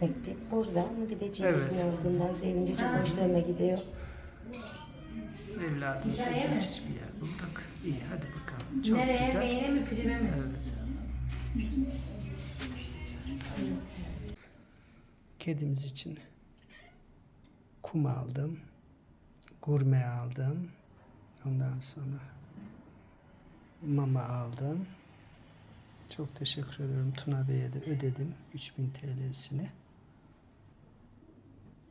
Mektep buradan bir de cevizin Evet. altından sevince çok hoşlarına gidiyor. Evladımıza geçici bir yer bulduk. İyi hadi bakalım. Çok Nereye? güzel. Beğene mi prive mi? Evet. Kedimiz için kum aldım. Gurme aldım. Ondan sonra mama aldım. Çok teşekkür ederim. Tuna Bey'e de ödedim 3000 TL'sini.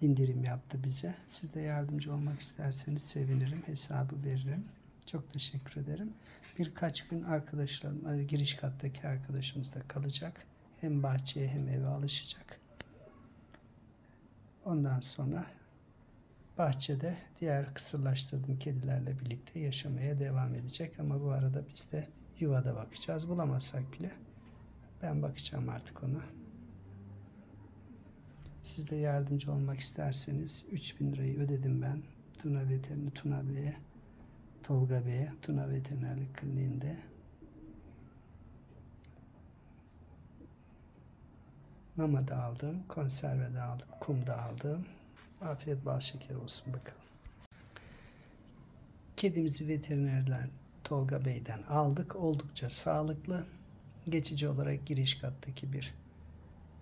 indirim yaptı bize. Siz de yardımcı olmak isterseniz sevinirim. Hesabı veririm. Çok teşekkür ederim. Birkaç gün arkadaşlarım, e, giriş kattaki arkadaşımız da kalacak. Hem bahçeye hem eve alışacak. Ondan sonra bahçede diğer kısırlaştırdığım kedilerle birlikte yaşamaya devam edecek. Ama bu arada biz de yuvada bakacağız. Bulamazsak bile ben bakacağım artık ona. Siz de yardımcı olmak isterseniz 3000 lirayı ödedim ben. Tuna Veteriner Tuna Bey'e, Tolga Bey'e, Tuna Veterinerlik Kliniğinde. Mama da aldım, konserve de aldım, kum da aldım. Afiyet bal şeker olsun bakalım. Kedimizi veterinerler Tolga Bey'den aldık. Oldukça sağlıklı. Geçici olarak giriş kattaki bir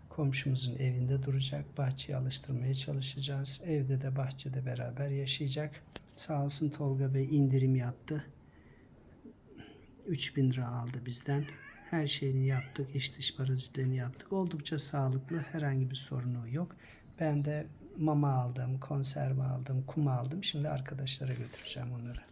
komşumuzun evinde duracak. Bahçeye alıştırmaya çalışacağız. Evde de bahçede beraber yaşayacak. Sağ olsun Tolga Bey indirim yaptı. 3000 lira aldı bizden. Her şeyini yaptık. iç dış parazitlerini yaptık. Oldukça sağlıklı. Herhangi bir sorunu yok. Ben de mama aldım, konserve aldım, kum aldım. Şimdi arkadaşlara götüreceğim onları.